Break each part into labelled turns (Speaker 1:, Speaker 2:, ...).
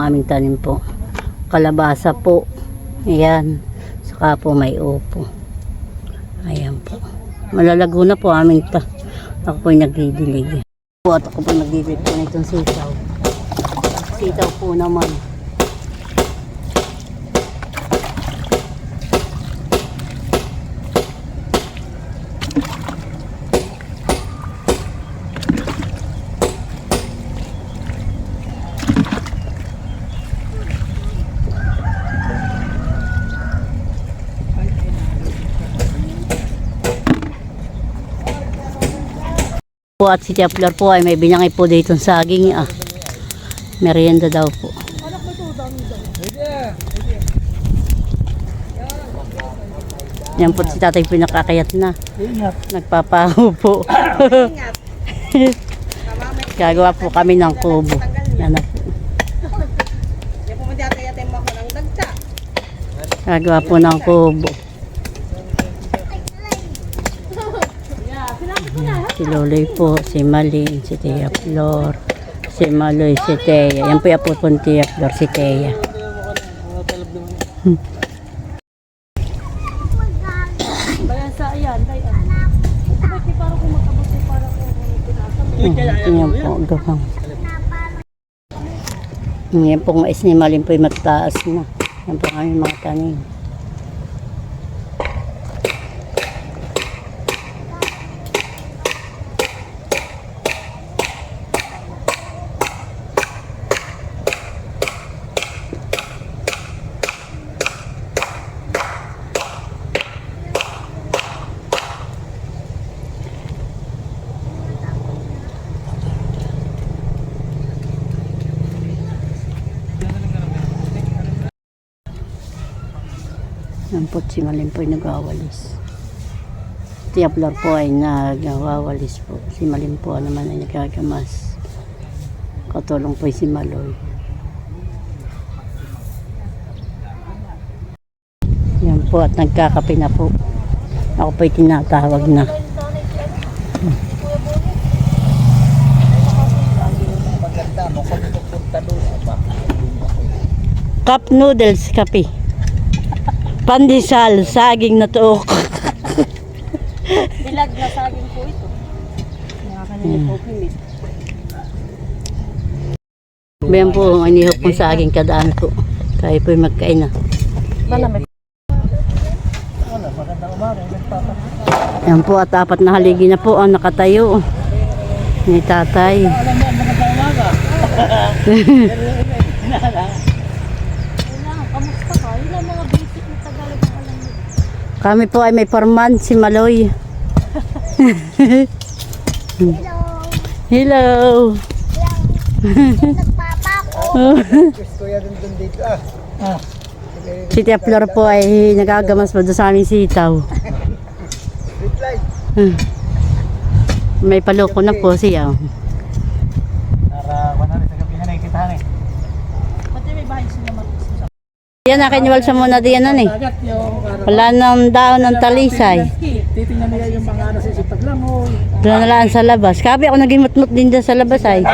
Speaker 1: aming tanim po. Kalabasa po. Ayan. Saka po may upo. Ayan po. Malalago na po aming ta. Ako po nagdidilig. At ako po nagdidilig po nitong sitaw. Sitaw po naman. Po at si Flor po ay may binangay po dito sa saging ah. Merienda daw po. Yan po si tatay pinakakayat na. Nagpapaho po. Gagawa po kami ng kubo. Yan na po. Gagawa po ng kubo. Si Loloy po, si Malin, si Tia Flor, si Maloy, si Teya. Yan po yung po po ni Tia Flor, si
Speaker 2: pinasa mo.
Speaker 1: Yan po, gawang. Yan po, mais ni Malin po yung mataas na. Yan po kami mga tanim. Si Malin po yung nagawalis. Tia Flor po ay nagawalis po. Si Malin po naman ay nagagamas. Katulong po si Maloy. Yan po at nagkakape na po. Ako po tinatawag na. Cup noodles, kape. Pandesal, saging na tuok.
Speaker 2: Bilag na saging po ito. Nakakanin po.
Speaker 1: Bayan po ang inihok kong saging kadaan po. Kaya po yung magkain na. Yan po at apat na haligi na po ang nakatayo. Ni tatay.
Speaker 2: Kailangan, kamusta ka? Ilan mga basic na Tagalog ang alam mo?
Speaker 1: Kami po ay may forman, si Maloy. Hello. si Tia Flor po ay nagagamas pa doon sa aming sitaw. Hmm. May paloko na po siya.
Speaker 2: Pati may bahay sila mag-usap.
Speaker 1: Yan, nakinuwal sa muna diyan na eh. Wala nang daon ng talisay.
Speaker 3: Titingnan nila yung mga ano sa o
Speaker 1: Doon na lang sa labas. Kabi ako naging mutmut din dyan sa labas ay.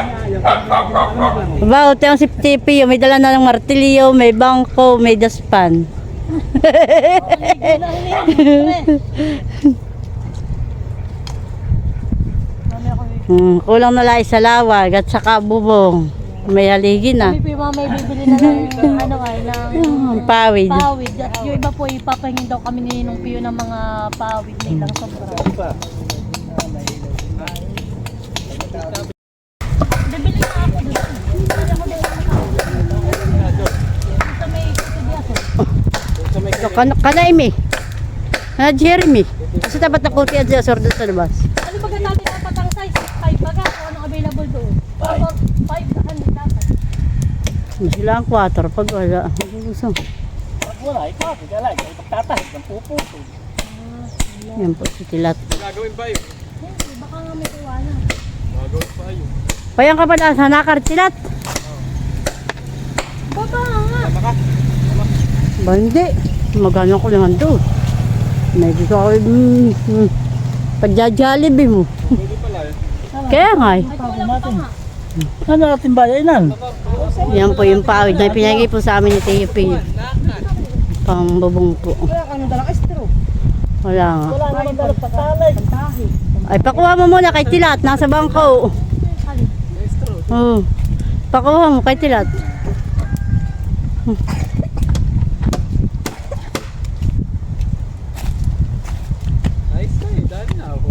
Speaker 1: Ba, ute ang si TP, may dala na ng martilyo, may bangko, may daspan. Hmm, kulang na lang sa lawag at saka bubong. May haligi na.
Speaker 2: May mga may bibili na ng ano ay ng
Speaker 1: pawid.
Speaker 2: pawid. At yung iba po ipapahingin daw kami ni Ninong Pio ng mga pawid na ilang sobra. Bibili na ako doon. Bibili ako doon. Dito may kutubiyaso.
Speaker 1: So, kan kanaimi. Na Jeremy. Kasi dapat na kuti at sa doon sa labas.
Speaker 2: Ano ba natin ang patang size? 5 baga kung anong available doon? 5. 5 na ano dapat.
Speaker 1: Sila ang 4 pag wala. Gusto.
Speaker 3: pag wala, ikaw, tiga lang, ay magtatahid ng puputo.
Speaker 1: Yan po si Tilat.
Speaker 2: Hindi, baka nga may iwanan.
Speaker 1: Payang ka pa na sa nakar Tilat.
Speaker 2: Baba nga.
Speaker 1: Ba hindi. Magano ko naman doon. May dito ako mm, mm, pagja-jollibee mo. Kaya nga eh.
Speaker 2: Ay, kulang pa nga.
Speaker 3: Ano natin bayanan?
Speaker 1: Yan po yung pawid na pinagay po sa amin ni Tio P. Pang bubong po.
Speaker 2: Wala
Speaker 1: nga. Ay, pakuha mo muna kay Tilat. Nasa bangko. Oo. Pakuha mo kay Tilat.
Speaker 4: Ayos ka eh, dahil na ako.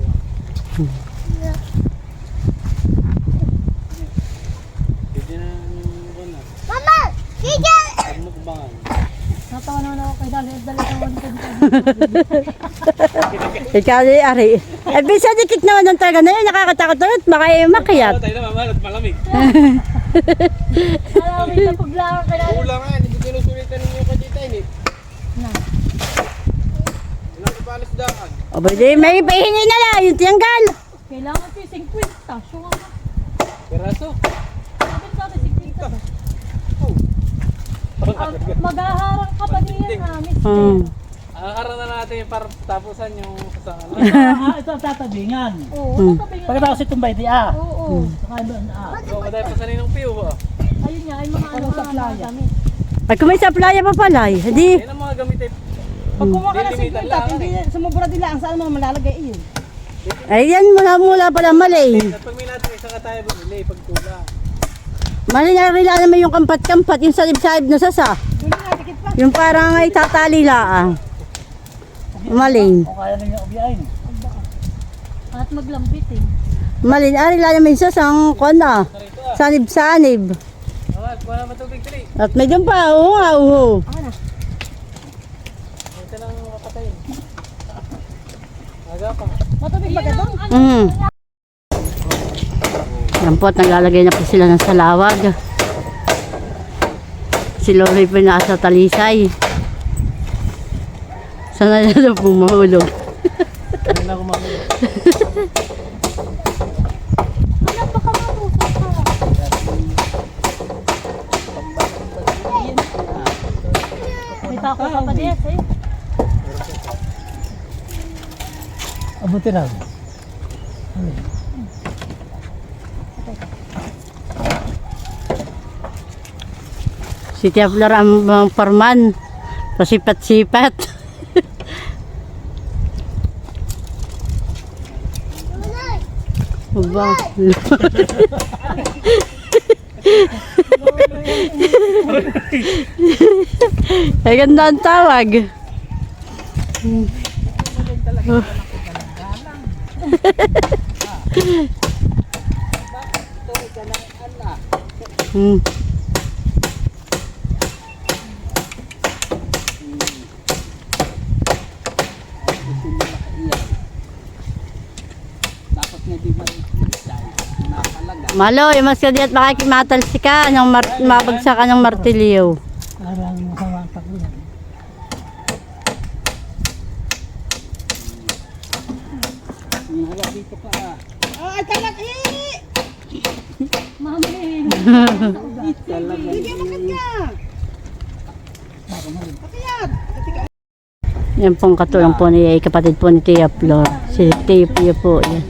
Speaker 4: Pwede na yung na.
Speaker 5: Mama, sige!
Speaker 4: Mukbangan.
Speaker 2: Natawa naman ako kay Dali. Dali ka wani ka dito.
Speaker 1: Ikaw di, Ari. Eh, bisa dikit naman ng talaga na yun. Nakakatakot ulit. Baka eh, makiat.
Speaker 4: tayo na mamalat malamig.
Speaker 2: Alam mo, may napaglangan kay Dali.
Speaker 4: Kulang nga, hindi ko sinusulitan ninyo ka dito eh.
Speaker 2: Na.
Speaker 4: Ilang kapalas daan.
Speaker 1: O, pwede, may pahingi na lang. Yung tiyanggal.
Speaker 2: Kailangan ko yung 50. Sure ka.
Speaker 4: Peraso.
Speaker 2: Sabi sa akin, 50 ba? Ah, Maghaharang ka pa niya na, miss.
Speaker 1: Hmm.
Speaker 4: Akaran na natin yung para tapusan yung kasama.
Speaker 3: ah, ito ang tatabingan.
Speaker 2: Oo,
Speaker 1: Hmm.
Speaker 2: tatabi nga.
Speaker 3: Pagkatapos itong bay di ah.
Speaker 2: Oo.
Speaker 3: Saka doon ah.
Speaker 4: Ba tayo pa sa ninong piyo ba?
Speaker 2: Ayun nga, ay mga ano
Speaker 3: sa
Speaker 2: nga
Speaker 3: playa?
Speaker 2: gamit.
Speaker 1: Ay, kung may sa playa pa pala eh. Hindi.
Speaker 4: Yan ang mga gamit eh.
Speaker 3: Pag kumuha ka ng
Speaker 4: Lilimitan
Speaker 3: 50
Speaker 4: lang,
Speaker 3: at hindi sumubra nila ang saan mo malalagay iyon.
Speaker 1: Ay, yan mula mula pala mali.
Speaker 4: At pag may natin isang tayo bumili, pag kulang.
Speaker 1: Mali na rin naman yung kampat-kampat. Yung salib-salib na sasa.
Speaker 3: Na pa.
Speaker 1: Yung parang ay tatali lang. Maling.
Speaker 3: O kaya ninyo ubiyain.
Speaker 2: At maglambit eh.
Speaker 1: Malin, ari lang naman sa sang kona. Sanib-sanib.
Speaker 4: Wala matubig tali.
Speaker 1: At may dyan pa, oo nga, oo.
Speaker 4: Ito lang kapatay. Aga pa.
Speaker 3: Matabig ba doon?
Speaker 1: Mm. Yan po at naglalagay na po sila ng salawag. Si Lori po nasa talisay. Sana na po mahulog.
Speaker 4: Ano na kumamuli.
Speaker 2: Anak, baka marusok ka. May tako ka pa din eh.
Speaker 3: Abuti lang.
Speaker 1: Si Tia Flor ang ang parman. Pasipat-sipat. Aba. Ay, ganda ang tawag. Hmm. Malo, imas ka di at makikimatalsi ka ng mar mabagsak ka ng martilyo.
Speaker 3: Parang masama ang pagbulan.
Speaker 4: Wala dito pa.
Speaker 3: Ay, kalak eh!
Speaker 2: Mami.
Speaker 4: Talaga.
Speaker 1: Yan pong katulong po ni kapatid po ni Tia Flor. Si Tia Pia po. Yan.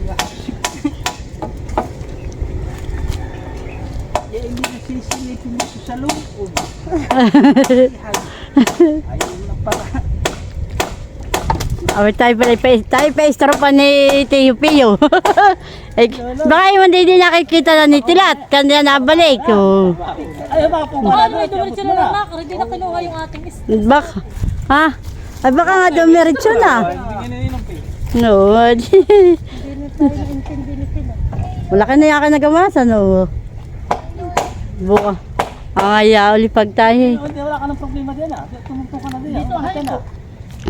Speaker 3: Eh, hindi na sisilipin dito sa loob. Na.
Speaker 1: Awit tayo pala, pa- tayo pa istro pa ni Tia Pio. eh, baka yung hindi din nakikita na ni Tilat. Kanya nabalik. Oh.
Speaker 3: Ayaw ba po
Speaker 2: Baka may dumiretso na lang nakar, hindi na kinuha yung ating is.
Speaker 1: Baka, ha? Ay baka nga dumiretso na.
Speaker 4: Piyo.
Speaker 1: No.
Speaker 2: Na.
Speaker 1: Wala ka na yakin nagawasa, no? Buka. Ang ayaw, lipag tayo. eh.
Speaker 3: Hindi, wala ka ng problema din ah. Tumugtong ka na din. Dito, ay na.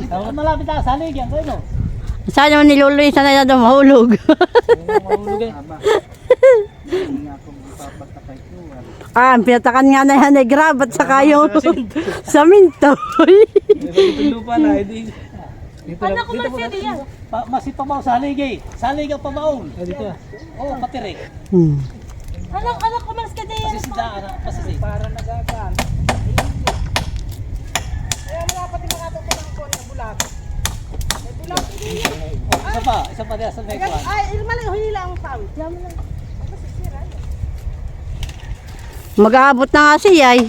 Speaker 3: Tawag malapit na, salig yan. Kaya no?
Speaker 1: Saan naman niluloy sana na daw mahulog.
Speaker 4: Mahulog eh.
Speaker 1: ah, ang pinatakan nga na yan ay grab at saka yung saminto.
Speaker 4: Dito lupa na, hindi. Dito
Speaker 2: Anak ko man siya diyan.
Speaker 3: Pa, masipabaw, salig eh. Salig ang pabaon. Dito. Oo, patirik.
Speaker 1: hmm.
Speaker 2: Anak, anak diyan.
Speaker 3: Kasi si Daan, kasi si. Para nagagaan. Kaya mga pati mga ito ng kon na bulat. May bulat Isa pa, isa pa diyan sa next one. Ay, huli lang ang pawit.
Speaker 2: Diyan mo lang.
Speaker 1: Mag-aabot na nga siya ay.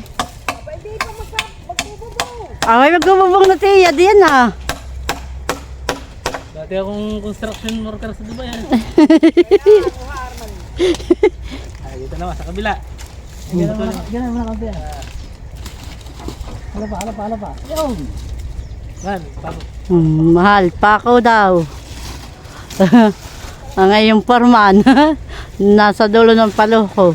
Speaker 6: Aba, hindi pa masa, magbububo.
Speaker 1: Ah, may magbububong na tiya. Diyan ah.
Speaker 3: Dati akong construction worker sa Dubai. ah. Ay, dito naman sa kabila. Ganyan naman, ganyan naman ang kabila. Hala pa, hala pa, hala pa. Yun! Man, paano?
Speaker 1: Hmm, mahal. Pako daw. Ang ngayong forman. Nasa dulo ng paloko.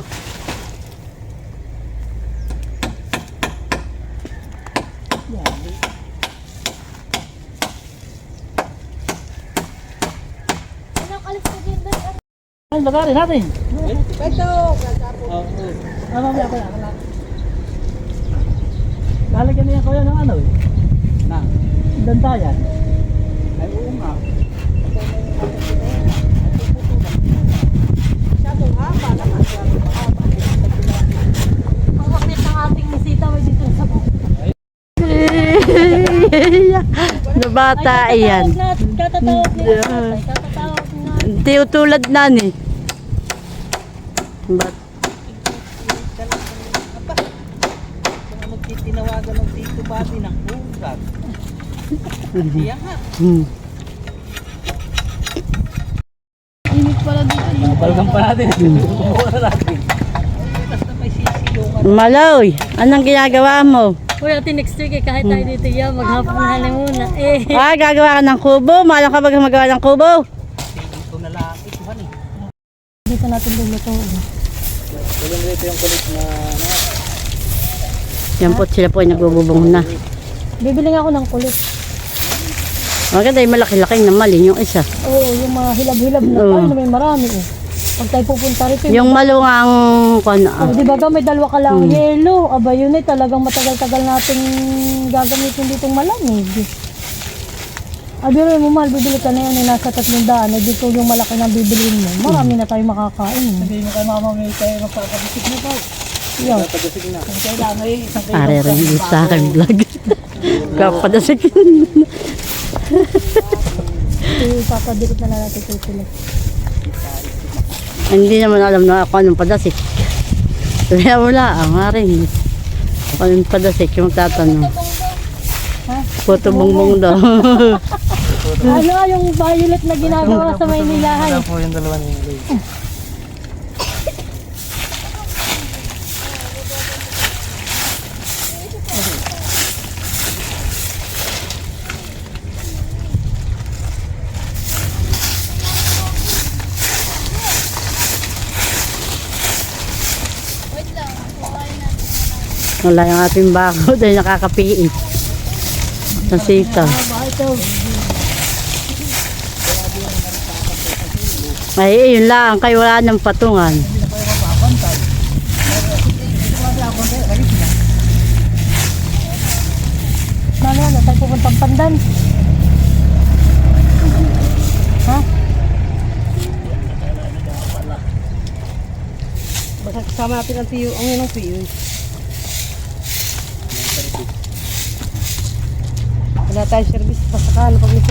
Speaker 3: Ay, lagarin natin.
Speaker 6: Beto,
Speaker 3: Oo. Ano mamaya pa yan? Lalagyan niya ko yan ng ano eh. Na? Dantayan. Ay, oo nga.
Speaker 6: masyadong haba naman.
Speaker 2: Ang kapit ng ating bisita may dito sa
Speaker 1: na bata iyan.
Speaker 2: Katatawag nila. tatay, Katatawag na.
Speaker 1: Tiutulad na ni. Ba't
Speaker 6: Kung magtitinawagan ng Tito Bobby ng bugat. Siya nga.
Speaker 1: Hmm.
Speaker 2: Init pala dito.
Speaker 3: Napalgam pa natin. Bumuha na natin.
Speaker 6: Basta may sisilungan.
Speaker 1: Maloy, anong ginagawa mo?
Speaker 2: Uy, ate next week eh, kahit tayo dito yan, maghapon na muna. Eh,
Speaker 1: Ah, gagawa ka ng kubo? Malang ka ba magawa ng kubo?
Speaker 6: Ito na lang. Ito ni?
Speaker 2: dito natin luluto.
Speaker 3: Tuloy dito yung kulit na ano.
Speaker 1: Yan po sila po ay nagbububong na.
Speaker 2: Bibili nga ako ng kulit.
Speaker 1: Maganda yung malaki-laki na mali yung isa.
Speaker 2: Oo, yung mga hilab-hilab na.
Speaker 1: Oo.
Speaker 2: Ay, na may marami eh. Pag tayo pupunta rito,
Speaker 1: Yung malungang kung
Speaker 2: Oh,
Speaker 1: ano.
Speaker 2: di ba may dalawa ka lang
Speaker 1: Hmm.
Speaker 2: yellow? Aba yun eh, talagang matagal-tagal natin gagamitin ditong malamig. Abi mo mahal, bibili ka na yan eh, nasa tatlong daan. Eh, dito yung malaki na bibiliin mo. Marami na tayo makakain.
Speaker 3: Hindi mo kayo mamamili tayo magpapabisik na po.
Speaker 2: Yan.
Speaker 3: Magpapabisik na. Kung kailangan eh, isang kayo.
Speaker 1: Are rin yung sa akin vlog. Kapadasik.
Speaker 2: Ipapadikit na lang natin kay sila.
Speaker 1: Hindi naman alam na ako anong padasik. Kaya wala, ang rin. Ako anong padasik yung tatanong.
Speaker 2: Ha?
Speaker 1: Puto bongbong daw.
Speaker 2: Ano yung violet na ginagawa sa Maynilahan?
Speaker 3: Wala po yung dalawa ni Lay.
Speaker 1: Wala yung ating bako dahil nakakapiit. Sa sita.
Speaker 2: Aba, ito.
Speaker 1: Ay, yun lang. Kayo wala ng patungan.
Speaker 2: Mamaya na tayo pupuntang pandan. Ha?
Speaker 6: Basta kasama natin ang tiyo, ang yun ang tiyo. Wala tayong service, basta ka, pag may.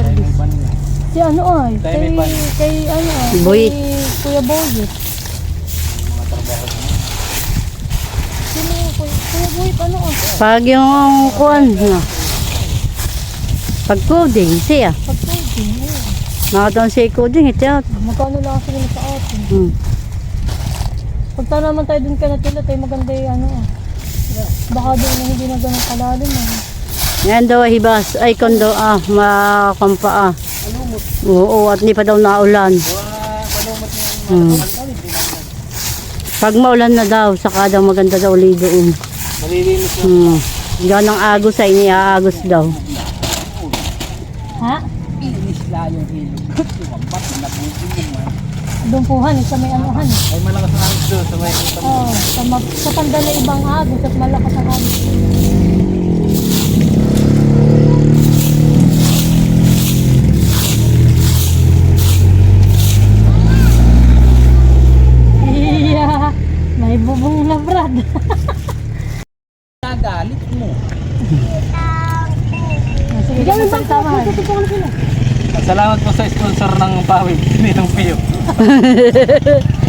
Speaker 2: Si ano ay?
Speaker 3: Tayo
Speaker 2: Kay,
Speaker 3: may
Speaker 2: kay ano ay?
Speaker 1: Boy.
Speaker 2: Kay Kuya Boyet. Sino yung Kuya, Kuya Boyet ano ah?
Speaker 1: Pag yung kuan, no. Pag coding, siya.
Speaker 2: Pag-coding. eh.
Speaker 1: Nakataon si coding, ito.
Speaker 2: Magkano lang sila sa atin?
Speaker 1: Hmm.
Speaker 2: Pagta naman tayo dun ka na tila tayo maganda yung ano ah. Baka doon na hindi na ganun kalalim ah.
Speaker 1: Yan daw ay hibas. Ay, kondo, ah, makampa, ah. Oo, at hindi pa daw naulan. Hmm. Pag maulan na daw, saka daw maganda daw ulit doon.
Speaker 3: Malilinis na.
Speaker 1: Hmm. Ganang agos ay iniaagos daw.
Speaker 2: Ha?
Speaker 3: Inis la yung hilo. Tumambat, nabubulong man.
Speaker 2: Doon puhan eh, sa may anuhan.
Speaker 3: Ay malakas ang doon sa may.
Speaker 2: Oh, sa, sa pandala ibang agos at malakas ang agos.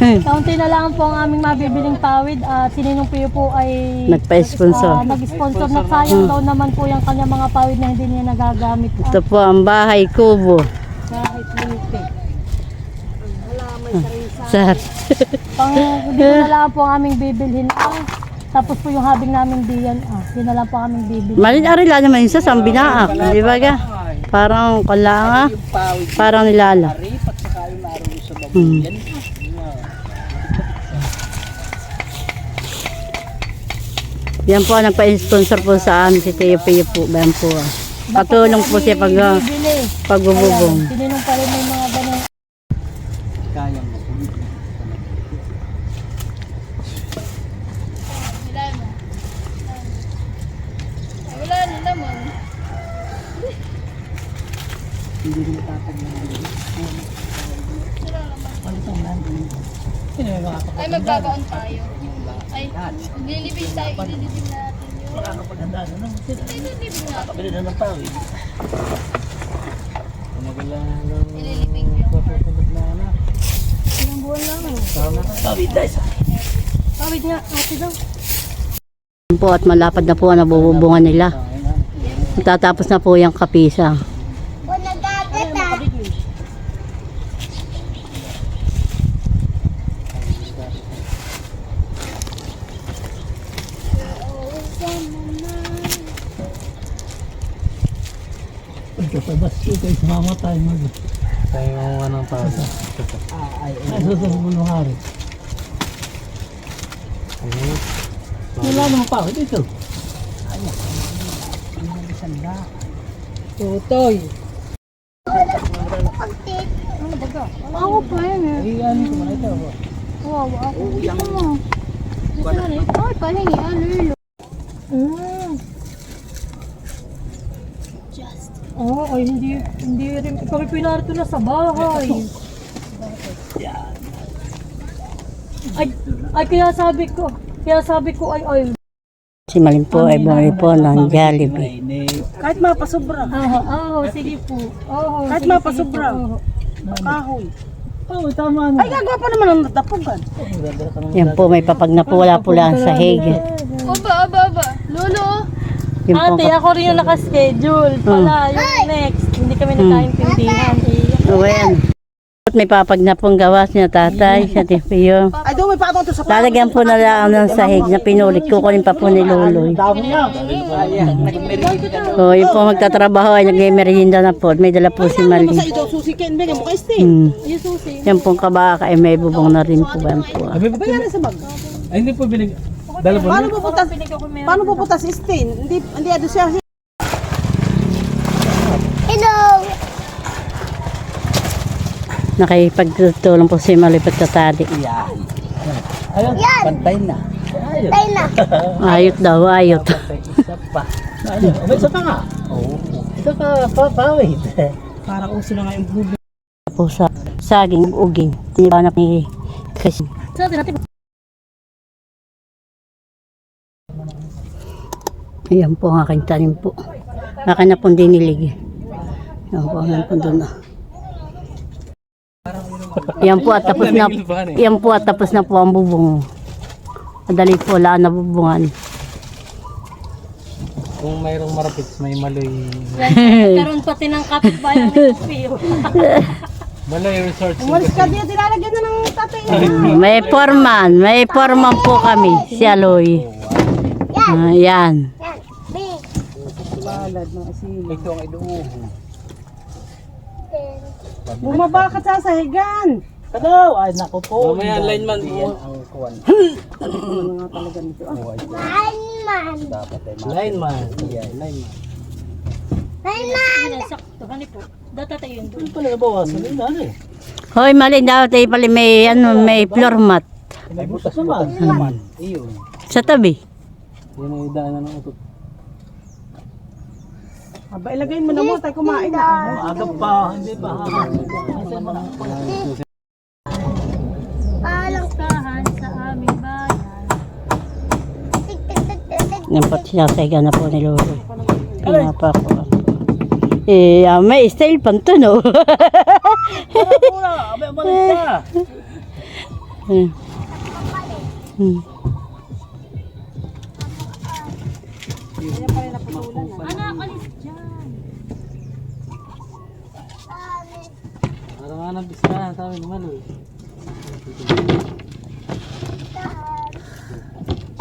Speaker 2: Kaunti na lang po ang aming mabibiling pawid at si Ninong Pio po ay
Speaker 1: Nagpa-sponsor.
Speaker 2: ah, nag-sponsor na sayang daw naman po yung kanya mga pawid na hindi niya nagagamit. Ah,
Speaker 1: Ito po ang bahay kubo.
Speaker 2: kahit limited.
Speaker 1: Sir.
Speaker 2: Pang dito na lang po ang aming bibilhin. Ah, tapos po yung habing namin diyan. Ah, yun na lang po ang aming bibilhin.
Speaker 1: Malin arila naman isa sa binaak. Di ba ga? Parang.
Speaker 3: Yung pawid.
Speaker 1: Parang nilala.
Speaker 3: Arip at saka yung naroon sa babo.
Speaker 1: Hmm.
Speaker 3: Yan.
Speaker 1: Po nagpa-sponsor po sa amin si Teo Pio po. Yan po. Patulong po siya pag ah, pagbububong.
Speaker 2: Ayan, Sininong pa rin may mga ganun.
Speaker 3: Kaya mo. Hindi rin matapag na hindi. Sino may makakapag?
Speaker 7: Ay, magbabaon tayo. Ay, maglilibing tayo. Ililibing natin yun.
Speaker 3: Makakapaghandaan na lang. Sino?
Speaker 7: Ay, ililibing natin.
Speaker 3: Makakabili na ng pawid. Tumagala ng
Speaker 7: Ililibing yun.
Speaker 3: papupunod na anak.
Speaker 2: Ilang buwan lang. eh.
Speaker 3: Tama dahil sa
Speaker 2: Kawid nga, ate daw.
Speaker 1: Po at malapad na po ang nabububungan nila. Tatapos na po yung kapisa.
Speaker 3: Tayo mag... Tayo ang anong pawid. Ay, susunod mo hari. Wala namang pawid ito.
Speaker 2: Tutoy. Ako pa yan eh.
Speaker 3: Ay, ano ko man ito.
Speaker 2: Wow, ako. Ano? Gusto na ito? Ay, pahingi. Ano yun? Mm. Oo, ay hindi, hindi rin, kami pinarito na sa bahay. Ay, ay kaya sabi ko, kaya sabi ko ay, ay,
Speaker 1: Si Malin po ay bumili po ng Jollibee.
Speaker 6: Kahit mapasobra.
Speaker 2: ah, oh, sige po. Oh,
Speaker 6: Kahit
Speaker 2: sige,
Speaker 6: mapasobra.
Speaker 2: sige po.
Speaker 6: Kahoy.
Speaker 3: Oo, tama na.
Speaker 6: Ay, gagawa pa naman ang natapugan.
Speaker 1: Yan po may papag na po wala po lang sa hig.
Speaker 7: Aba, aba, aba. Lolo.
Speaker 1: Yung po
Speaker 2: Ate, ako rin yung nakaschedule pala, yung next. Hindi kami nagkaintindihan. Eh.
Speaker 1: Oh, ayan. At may papag na pong gawas niya tatay sa Tipiyo.
Speaker 6: Ay, doon may patong to sa
Speaker 1: Lalagyan po na lang ng sahig na pinulit. Kukunin pa po ni Loloy.
Speaker 3: Dami.
Speaker 1: So, yung po magtatrabaho ay nag-merienda na po. May dala po si Mali.
Speaker 6: Sa ito, susi ken, bigyan mo kay Steve.
Speaker 1: Hmm.
Speaker 2: Yung susi.
Speaker 1: Yan pong kabaka ay may bubong na rin po. Yan po. ah.
Speaker 6: Bayaran sa bag.
Speaker 3: Ay, hindi po binig... Dala po
Speaker 6: Paano pupunta,
Speaker 2: ako meron.
Speaker 6: paano pupunta si Stin? Hindi, hindi ado siya.
Speaker 1: Nakipagtulong po si Mali pagtatali.
Speaker 3: Yan. Ayun, pantay na. Ayun.
Speaker 1: Ayot daw, ayot.
Speaker 3: Pantay, isa pa. Ano? May isa pa nga. Oo. Isa pa, pa, pawid.
Speaker 6: Parang uso na nga yung blue.
Speaker 1: po sa saging uging. Tinibanap ni kasi.
Speaker 2: Sa atin, natin.
Speaker 1: Ayan po ang aking tanim po. Akin na pong dinilig. Ayan po, ayan po doon. ah. Yan po at tapos na yan po at tapos na po ang bubong. Madali po wala na bubungan.
Speaker 3: Kung mayroong marapit, may maloy.
Speaker 2: Karoon pati ng kapitbahay ng Pio.
Speaker 3: Maloy resort.
Speaker 6: Umalis ka tilalagyan na ng tatay.
Speaker 1: May foreman, may foreman po kami, si Aloy. Ah,
Speaker 6: Balad ng asin.
Speaker 3: Ito ang iduubo.
Speaker 6: Bumaba ka sa sahigan.
Speaker 3: Kadaw! Ay, naku po. Mamaya lineman po. Ang kuwan.
Speaker 6: Ano nga talaga nito? Ah,
Speaker 3: Dapat ay. Yeah, lineman.
Speaker 2: Yan, sakto. Hani po. Data tayo yun doon.
Speaker 3: Ano pala nabawasan nila eh?
Speaker 1: Hoy, mali dapat ay pala may ano, may floor mat
Speaker 3: May butas naman. Naman. Iyon.
Speaker 1: sa tabi.
Speaker 3: Yan ang idaanan ng utot.
Speaker 6: Aba, ilagay mo na mo, tayo kumain na. Ah,
Speaker 3: Aga pa, hindi pa.
Speaker 2: Palang sa aming bayan.
Speaker 1: Yan po sinasayga na po ni Lolo. Kaya pa po. Eh, ah, may style pa to, no?
Speaker 3: Wala, may balik ka.
Speaker 1: Hmm. Hmm.
Speaker 3: Nang bisahan sa amin naman eh.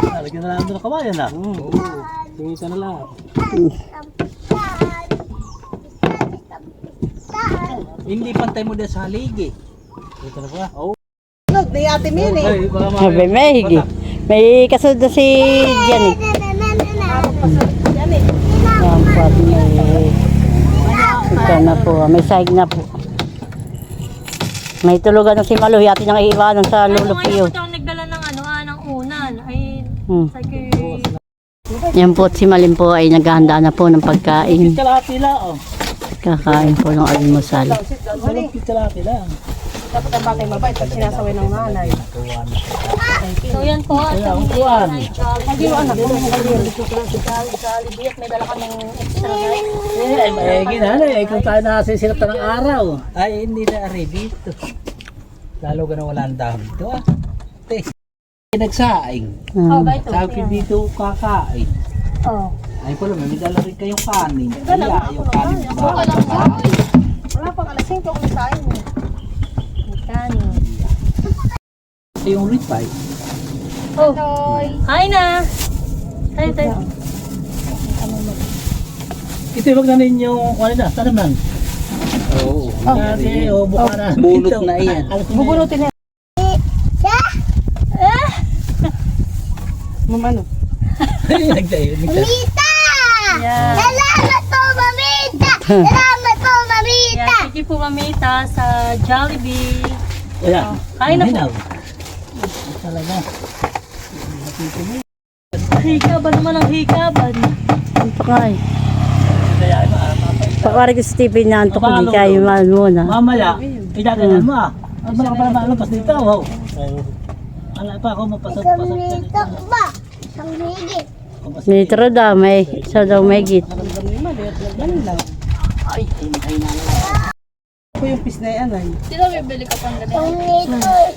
Speaker 3: Ah, Lagyan na lang doon ng kawayan na. Oo. Tingin na lang.
Speaker 6: Hindi pantay mo dyan sa haligi.
Speaker 3: Dito na ba? Oo.
Speaker 6: Ano, di ate Mini.
Speaker 3: Ay, baka mga...
Speaker 1: Sabi, may higi. May kasunod na si Jenny.
Speaker 6: Yan.
Speaker 1: Yan po at may... Ito na po. May sahig na po. May tulugan ng si Maluhi. Atin ang iiwanan sa
Speaker 2: Ano
Speaker 1: lulo
Speaker 2: ngayon
Speaker 1: piyo.
Speaker 2: po ang nagdala ng ano, ah, ng unan. Ay,
Speaker 1: Hmm.
Speaker 2: sa kay...
Speaker 1: Yan po at si Malim po ay naghahanda na po ng pagkain.
Speaker 3: Kalahati lang, oh.
Speaker 1: Kakain po ng almusal.
Speaker 3: Kalahati lang.
Speaker 6: Dapat ang batay mabait pag sinasaway ng nanay.
Speaker 2: So yan po, at ang
Speaker 3: upuan.
Speaker 2: ay Jollibee. Ay, anak, Jollibee at may dala kaming extra guys.
Speaker 3: Eh, ginana eh. Kung tayo nasisilap ng araw. Ay, hindi na ari dito. Lalo ka na wala ang dami dito ah. Te, nagsaing.
Speaker 2: Oh, ba ito?
Speaker 3: Sa akin dito kakain.
Speaker 2: Oh.
Speaker 3: Ay, pala, may dala rin kayong kanin. Kaya, yung kanin.
Speaker 7: Wala sa akin.
Speaker 6: Wala pang alas 5 kung sain mo.
Speaker 2: Kanin.
Speaker 3: Ito yung ripay.
Speaker 2: Oh. Hi na. Tayo, tayo.
Speaker 3: Ito yung na ninyo, ano na, tanaman. Oo. Kasi, oh, buka na. Bunot na iyan.
Speaker 6: Bubunutin niya. Ma'am ano?
Speaker 3: Nagdayo, nagdayo.
Speaker 2: Yeah.
Speaker 5: Salamat po, mamita! Salamat po, mamita!
Speaker 2: Yeah, thank you po mamita sa Jollibee.
Speaker 3: Ayan.
Speaker 2: Kain na po.
Speaker 3: Talaga.
Speaker 2: Hikaban naman ang hikaban.
Speaker 1: Ang
Speaker 3: maapapay.
Speaker 1: Pakari ko si Stephen na antok hindi kayo mahal muna.
Speaker 3: Mamaya, idaganan mo ah. Ano ba ka pala malabas dito? Oh. Ala pa ako mapasad-pasad ka dito.
Speaker 5: Ito ba? Isang higit.
Speaker 1: Nitro daw, may isa daw may git.
Speaker 6: Ako yung pis na yan ay.
Speaker 7: Ba bibili ka pang ganito?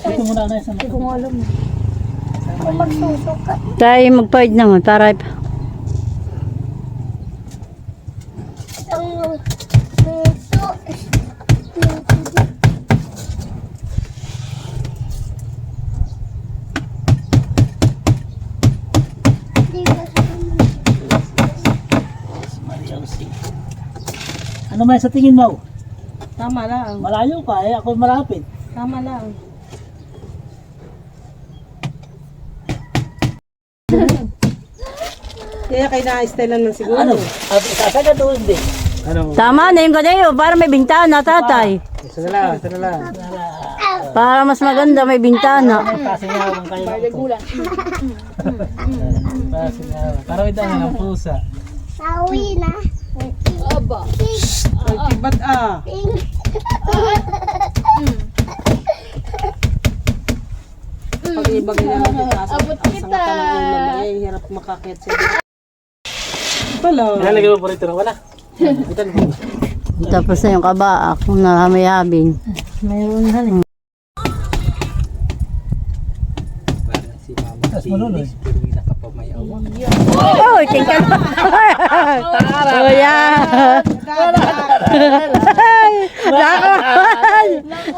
Speaker 3: Ito muna na isang
Speaker 5: Kung magsusuka.
Speaker 1: Tayo magpahid naman para.
Speaker 3: Ano man sa tingin mo?
Speaker 6: Tama lang.
Speaker 3: Malayo ka eh, ako malapit.
Speaker 6: Tama lang. Kaya kay na-style lang siguro.
Speaker 3: Ano? Sasagad o hindi? Ano?
Speaker 1: Tama na yung kadayo, para may bintana, tatay.
Speaker 3: Isa na lang, isa na lang.
Speaker 1: Para mas maganda, may bintana.
Speaker 3: Pasingawan kayo. Bardagulan. Pasingawan. Parang ito ng pusa.
Speaker 5: Sawi na.
Speaker 7: Aba.
Speaker 6: Ay, tibat ah. Pag ibag niya magkitaas.
Speaker 7: Abot kita.
Speaker 6: Ay, hirap makakit siya. Pala.
Speaker 3: Ilalagay mo po rito na wala. Ito na.
Speaker 1: Tapos na yung kaba, kung nakamayabing.
Speaker 2: Mayroon na rin.
Speaker 3: Si Mama Tapos manunoy.
Speaker 1: Oh, tingkal pa. Oh, yeah. Nakwan!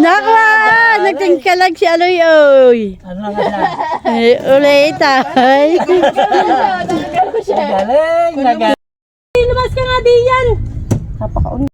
Speaker 1: Nakwan! Nagtingkalag si Aloy, oy.
Speaker 3: Ano na nga?
Speaker 1: Ay, ulit, ay.
Speaker 3: Nagaling! Nagaling!
Speaker 2: Lumabas ka nga di yan.
Speaker 6: Napakaun.